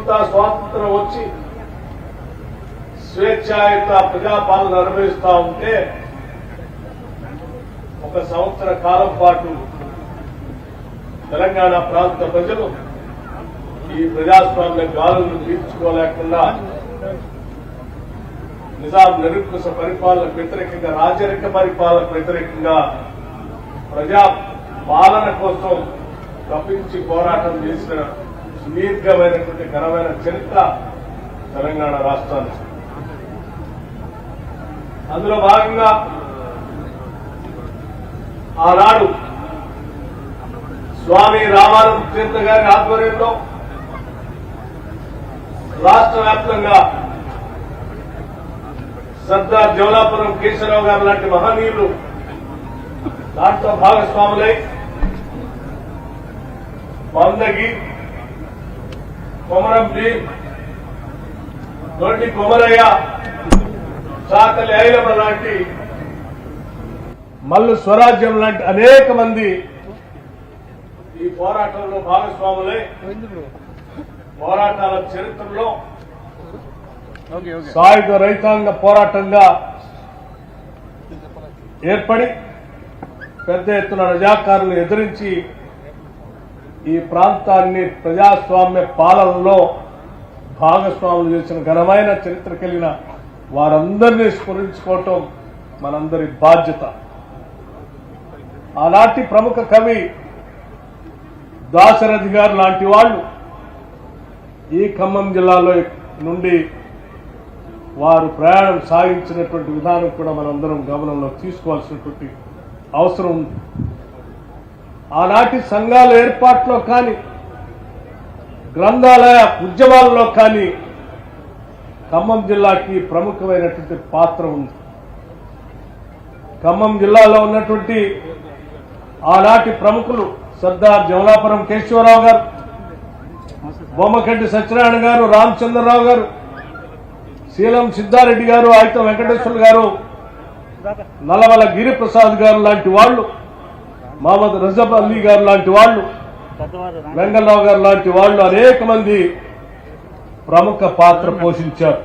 దేశమంతా స్వాతంత్రం వచ్చి స్వేచ్ఛాయుత ప్రజాపాలన నిర్వహిస్తా ఉంటే ఒక సంవత్సర కాలం పాటు తెలంగాణ ప్రాంత ప్రజలు ఈ ప్రజాస్వామ్య గాలులను తీర్చుకోలేకుండా నిజాం నిరంకుశ పరిపాలనకు వ్యతిరేకంగా రాజరిక పరిపాలనకు వ్యతిరేకంగా ప్రజా పాలన కోసం తప్పించి పోరాటం చేసిన సుదీర్ఘమైనటువంటి ఘనమైన చరిత్ర తెలంగాణ రాష్ట్రానికి. అందులో భాగంగా ఆనాడు స్వామి రామానంద తీర్థ గారి ఆధ్వర్యంలో రాష్ట్ర వ్యాప్తంగా సర్దార్ జవలాపురం కేశవరావు గారు లాంటి మహనీయులు దాంట్లో భాగస్వాములై మందగి కొమరం భీం దొడ్డి కొమరయ్య చాకలి ఐలమ్మ లాంటి మల్లు స్వరాజ్యం లాంటి అనేక మంది ఈ పోరాటంలో భాగస్వాములై పోరాటాల చరిత్రలో సాయుధ రైతాంగ పోరాటంగా ఏర్పడి పెద్ద ఎత్తున రజాకారులను ఎదిరించి ఈ ప్రాంతాన్ని ప్రజాస్వామ్య పాలనలో భాగస్వాములు చేసిన ఘనమైన చరిత్ర కలిగిన వారందరినీ స్మరించుకోవటం మనందరి బాధ్యత. ఆనాటి ప్రముఖ కవి దాశరథి గారు లాంటి వాళ్ళు ఈ ఖమ్మం జిల్లాలో నుండి వారు ప్రయాణం సాగించినటువంటి విధానం కూడా మనందరం గమనంలో తీసుకోవాల్సినటువంటి అవసరం ఆనాటి సంఘాల ఏర్పాట్లో కానీ గ్రంథాలయ ఉద్యమాల్లో కానీ ఖమ్మం జిల్లాకి ప్రముఖమైనటువంటి పాత్ర ఉంది. ఖమ్మం జిల్లాలో ఉన్నటువంటి ఆనాటి ప్రముఖులు సర్దార్ జమలాపురం కేశవరావు గారు బొమ్మకంటి సత్యనారాయణ గారు రామచంద్రరావు గారు శీలం సిద్ధారెడ్డి గారు ఆయుత వెంకటేశ్వర గారు నల్లవల గిరిప్రసాద్ గారు లాంటి వాళ్ళు మహమ్మద్ రజబ్ అలీ గారు లాంటి వాళ్ళు వెంగళరావు గారు లాంటి వాళ్ళు అనేక మంది ప్రముఖ పాత్ర పోషించారు.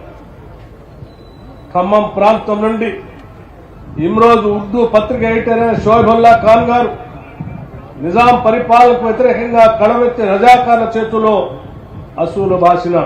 ఖమ్మం ప్రాంతం నుండి ఇమ్రోజు ఉర్దూ పత్రిక ఎడిటర్ అయిన ఖాన్ గారు నిజాం పరిపాలనకు వ్యతిరేకంగా కడవెత్తి రజాకార్ల చేతిలో అసూలు బాసిన